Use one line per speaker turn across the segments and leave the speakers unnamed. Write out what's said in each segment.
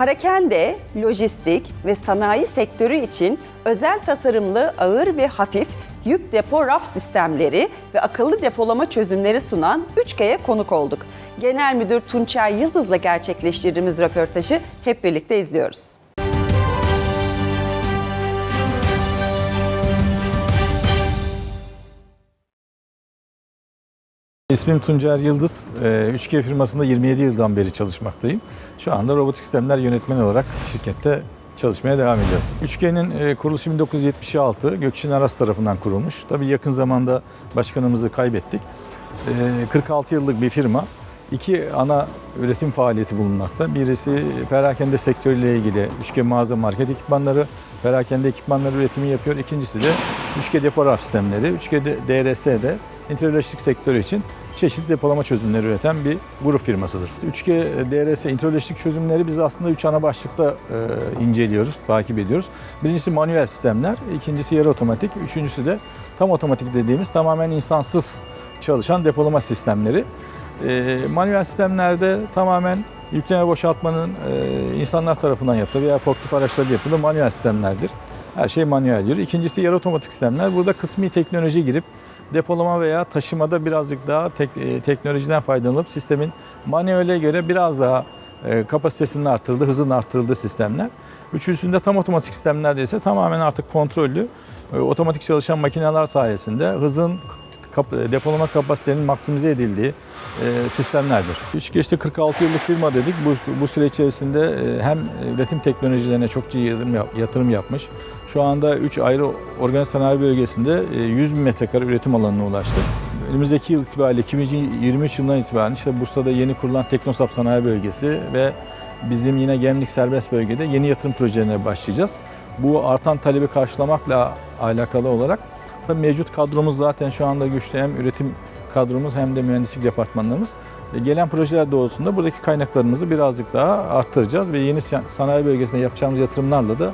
Parakende, lojistik ve sanayi sektörü için özel tasarımlı ağır ve hafif yük depo raf sistemleri ve akıllı depolama çözümleri sunan 3G'ye konuk olduk. Genel Müdür Tunçer Yıldız'la gerçekleştirdiğimiz röportajı hep birlikte izliyoruz.
İsmim Tuncer Yıldız. Ee, 3G firmasında 27 yıldan beri çalışmaktayım. Şu anda robotik sistemler yönetmeni olarak şirkette çalışmaya devam ediyorum. 3G'nin e, kuruluşu 1976, Gökçin Aras tarafından kurulmuş. Tabii yakın zamanda başkanımızı kaybettik. Ee, 46 yıllık bir firma. İki ana üretim faaliyeti bulunmakta. Birisi perakende sektörüyle ilgili 3G mağaza market ekipmanları, perakende ekipmanları üretimi yapıyor. İkincisi de 3G depo raf sistemleri, 3G de- DRS'de intralojistik sektörü için çeşitli depolama çözümleri üreten bir grup firmasıdır. 3G DRS intralojistik çözümleri biz aslında 3 ana başlıkta e, inceliyoruz, takip ediyoruz. Birincisi manuel sistemler, ikincisi yarı otomatik, üçüncüsü de tam otomatik dediğimiz tamamen insansız çalışan depolama sistemleri. E, manuel sistemlerde tamamen yükleme boşaltmanın e, insanlar tarafından yapılır veya forklift araçları yapılır manuel sistemlerdir. Her şey manuel yürür. İkincisi yarı otomatik sistemler. Burada kısmi teknoloji girip depolama veya taşımada birazcık daha tek- e, teknolojiden faydalanıp sistemin manuele göre biraz daha e, kapasitesinin artırıldığı, hızının artırıldığı sistemler. Üçüncüsünde tam otomatik sistemlerde ise tamamen artık kontrollü, e, otomatik çalışan makineler sayesinde hızın kap- depolama kapasitenin maksimize edildiği e, sistemlerdir. 3 geçti 46 yıllık firma dedik. Bu, bu süre içerisinde e, hem üretim teknolojilerine çok ciddi yatırım, yap- yatırım yapmış. Şu anda 3 ayrı organize sanayi bölgesinde e, 100 bin metrekare üretim alanına ulaştık. Önümüzdeki yıl itibariyle 2023 yılından itibaren işte Bursa'da yeni kurulan Teknosap Sanayi Bölgesi ve bizim yine Gemlik Serbest Bölgede yeni yatırım projelerine başlayacağız. Bu artan talebi karşılamakla alakalı olarak mevcut kadromuz zaten şu anda güçlü hem üretim kadromuz hem de mühendislik departmanlarımız. E, Gelen projeler doğrultusunda buradaki kaynaklarımızı birazcık daha arttıracağız ve yeni san- sanayi bölgesinde yapacağımız yatırımlarla da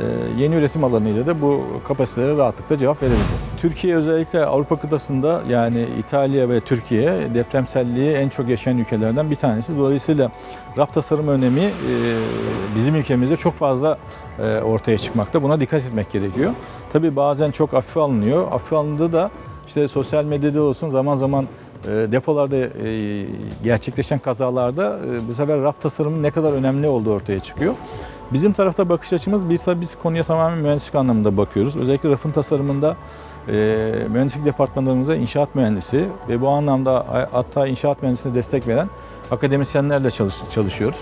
e, yeni üretim alanıyla da bu kapasitelere rahatlıkla cevap verebileceğiz. Türkiye özellikle Avrupa kıtasında yani İtalya ve Türkiye depremselliği en çok yaşayan ülkelerden bir tanesi. Dolayısıyla raf tasarım önemi e, bizim ülkemizde çok fazla e, ortaya çıkmakta. Buna dikkat etmek gerekiyor. Tabii bazen çok hafife alınıyor. Hafife alındığı da işte sosyal medyada olsun zaman zaman e, depolarda gerçekleşen kazalarda bu sefer raf tasarımının ne kadar önemli olduğu ortaya çıkıyor. Bizim tarafta bakış açımız biz biz konuya tamamen mühendislik anlamında bakıyoruz. Özellikle rafın tasarımında e, mühendislik departmanlarımıza inşaat mühendisi ve bu anlamda hatta inşaat mühendisine destek veren akademisyenlerle çalış, çalışıyoruz.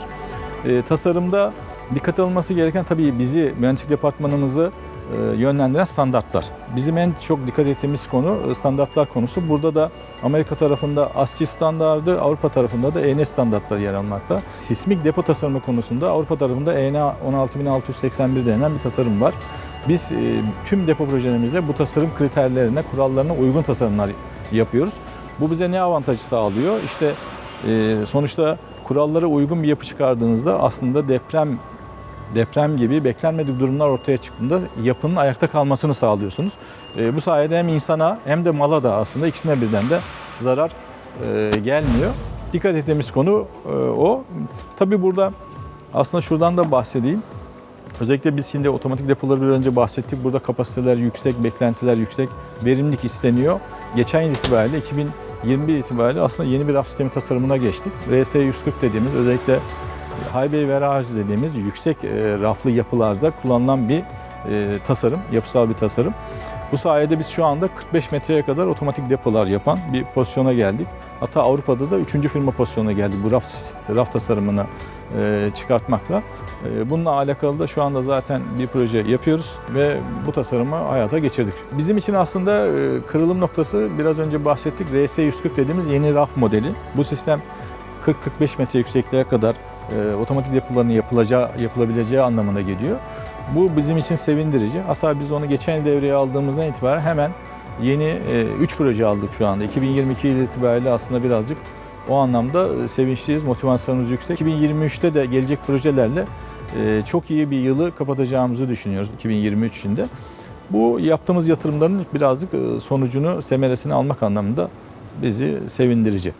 E, tasarımda dikkat alınması gereken tabii bizi mühendislik departmanımızı e, yönlendiren standartlar. Bizim en çok dikkat ettiğimiz konu e, standartlar konusu. Burada da Amerika tarafında ASCII standardı, Avrupa tarafında da EN standartları yer almakta. Sismik depo tasarımı konusunda Avrupa tarafında E EN 16681 denilen bir tasarım var. Biz e, tüm depo projelerimizde bu tasarım kriterlerine, kurallarına uygun tasarımlar yapıyoruz. Bu bize ne avantajı sağlıyor? İşte e, sonuçta kurallara uygun bir yapı çıkardığınızda aslında deprem deprem gibi beklenmedik durumlar ortaya çıktığında yapının ayakta kalmasını sağlıyorsunuz. E, bu sayede hem insana hem de mala da aslında ikisine birden de zarar gelmiyor. Dikkat ettiğimiz konu o. Tabii burada aslında şuradan da bahsedeyim. Özellikle biz şimdi otomatik depoları bir önce bahsettik. Burada kapasiteler yüksek, beklentiler yüksek, verimlilik isteniyor. Geçen yıl itibariyle 2021 itibariyle aslında yeni bir raf sistemi tasarımına geçtik. RS140 dediğimiz özellikle Highway Warehouse dediğimiz yüksek e, raflı yapılarda kullanılan bir e, tasarım, yapısal bir tasarım. Bu sayede biz şu anda 45 metreye kadar otomatik depolar yapan bir pozisyona geldik. Hatta Avrupa'da da 3. firma pozisyonuna geldik bu raf, raf tasarımını e, çıkartmakla. E, bununla alakalı da şu anda zaten bir proje yapıyoruz ve bu tasarımı hayata geçirdik. Bizim için aslında e, kırılım noktası biraz önce bahsettik RS140 dediğimiz yeni raf modeli. Bu sistem 40-45 metre yüksekliğe kadar e, otomatik depoların yapılacağı, yapılabileceği anlamına geliyor. Bu bizim için sevindirici. Hatta biz onu geçen devreye aldığımızdan itibaren hemen yeni 3 proje aldık şu anda. 2022 yılı itibariyle aslında birazcık o anlamda e, sevinçliyiz, motivasyonumuz yüksek. 2023'te de gelecek projelerle e, çok iyi bir yılı kapatacağımızı düşünüyoruz 2023 içinde. Bu yaptığımız yatırımların birazcık e, sonucunu, semeresini almak anlamında bizi sevindirici.